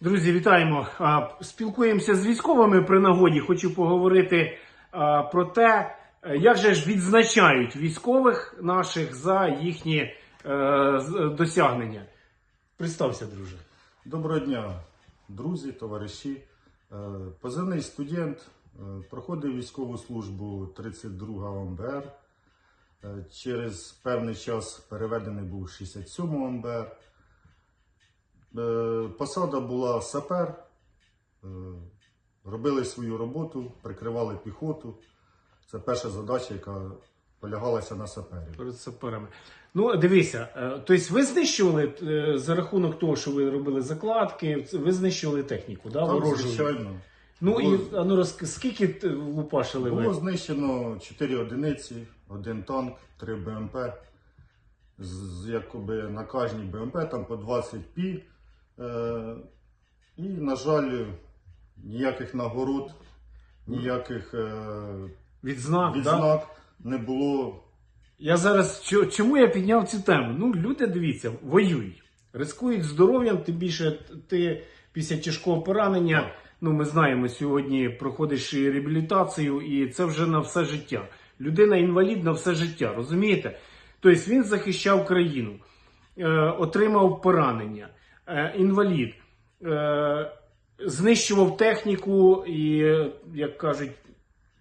Друзі, вітаємо! Спілкуємося з військовими при нагоді. Хочу поговорити про те, як же ж відзначають військових наших за їхні е, досягнення. Представся, друже. Доброго дня, друзі, товариші. Е, Позивний студент е, проходив військову службу 32 ОМБР. Через певний час переведений був 67 ОМБР. Е, Посада була сапер. Е, Робили свою роботу, прикривали піхоту. Це перша задача, яка полягалася на саперів. Перед саперами. Ну, дивися, е, тобто ви знищували за рахунок того, що ви робили закладки, ви знищували техніку, да, Так, ворожу? звичайно. Ну і Було- а ну, розк... скільки лупашили ви? Було знищено 4 одиниці, один танк, 3 БМП. З- якоби на кожній БМП там по 20 пі. Е, і, на жаль, ніяких нагород, ніяких е, Відзнак, да? не було. Я зараз чому я підняв цю тему? Ну, люди, дивіться, воюють, рискують здоров'ям, тим більше ти після тяжкого поранення. Ну, ми знаємо, сьогодні проходиш і реабілітацію, і це вже на все життя. Людина інвалід на все життя, розумієте? Тобто він захищав країну, е, отримав поранення, інвалід, е, знищував техніку і, е, як кажуть,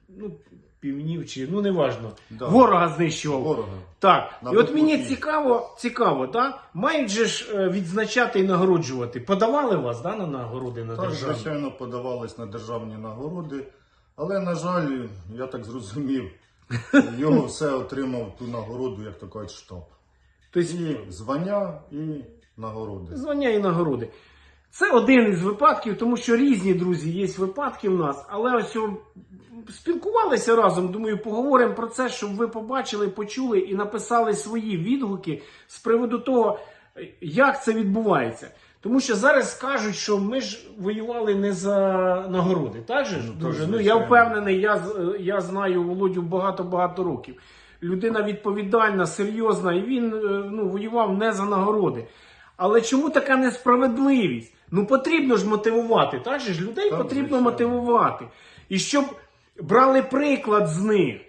ну, півнів чи ну неважно. Да. Ворога знищував. Ворога. Так, На і от мені блокпості. цікаво, цікаво, так? Мають же ж е, відзначати і нагороджувати. Подавали вас да, на нагороди на Так, державні? звичайно, подавались на державні нагороди. Але, на жаль, я так зрозумів, його все отримав ту нагороду, як то кажуть, штаб. Тобто, І звання, і нагороди. звання і нагороди. Це один із випадків, тому що різні друзі є випадки в нас, але ось спілкувалися разом. Думаю, поговоримо про це, щоб ви побачили, почули і написали свої відгуки з приводу того, як це відбувається. Тому що зараз кажуть, що ми ж воювали не за нагороди, так же ж? Ну? Ну я впевнений, я, я знаю Володю багато-багато років. Людина відповідальна, серйозна, і він е, ну, воював не за нагороди. Але чому така несправедливість? Ну потрібно ж мотивувати, так же ж людей Так, потрібно звичайно. мотивувати. І щоб брали приклад з них.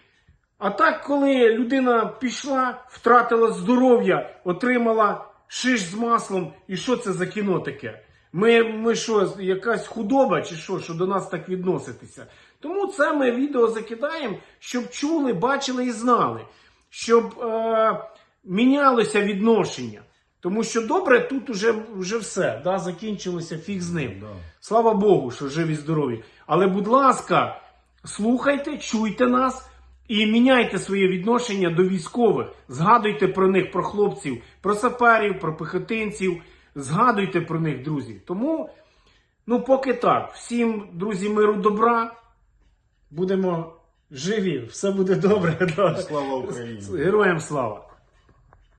А так, коли людина пішла, втратила здоров'я, отримала шиш з маслом, і що це за кіно таке? Ми, ми що, якась худоба чи що, що до нас так відноситися? Тому це ми відео закидаємо, щоб чули, бачили і знали, щоб е, мінялося відношення. Тому що добре, тут уже, вже все, да, закінчилося фіг з ним. Да. Слава Богу, що живі здорові. Але, будь ласка, слухайте, чуйте нас і міняйте своє відношення до військових. Згадуйте про них, про хлопців, про саперів, про пехотинців. Згадуйте про них, друзі. Тому, ну, поки так. Всім, друзі, миру добра. Будемо живі, все буде добре. да. Слава Україні! Героям слава!